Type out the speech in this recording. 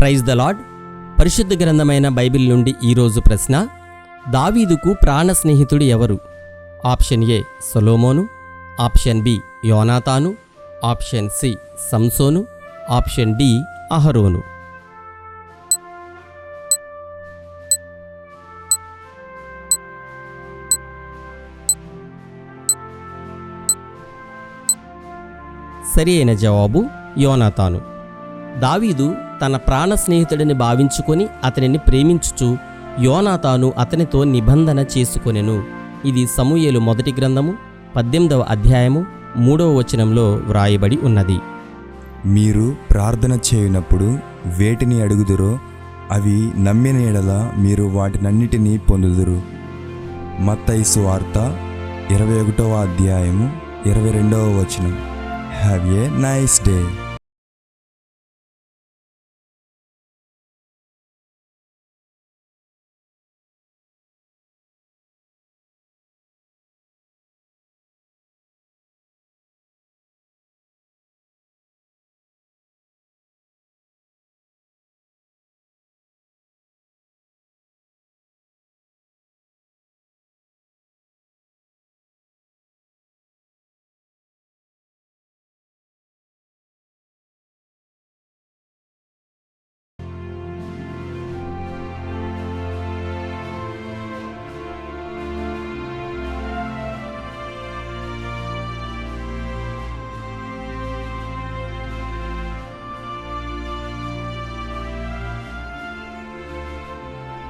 Praise the lord పరిశుద్ధ గ్రంథమైన Bible నుండి ఈరోజు ప్రశ్న దావీదుకు ప్రాణ స్నేహితుడు ఎవరు? ఆప్షన్ ఏ సొలోమోను ఆప్షన్ బి యోనాతాను ఆప్షన్ సి సంసోను ఆప్షన్ డి అహరోను. సరి అయిన జవాబు యోనాతాను. దావీదు తన ప్రాణ స్నేహితుడిని భావించుకొని అతనిని ప్రేమించుచు యోనాతాను అతనితో నిబంధన చేసుకొనెను. ఇది సమూయేలు మొదటి గ్రంథము పద్దెనిమిదవ అధ్యాయము మూడవ వచనంలో వ్రాయబడి ఉన్నది. మీరు ప్రార్థన చేయనప్పుడు వేటిని అడుగుదురో అవి నమ్మిన ఎడల మీరు వాటినన్నిటినీ పొందుదురు. మత్తైసు వార్త ఇరవై ఒకటవ అధ్యాయము ఇరవై రెండవ వచనం. Have a nice day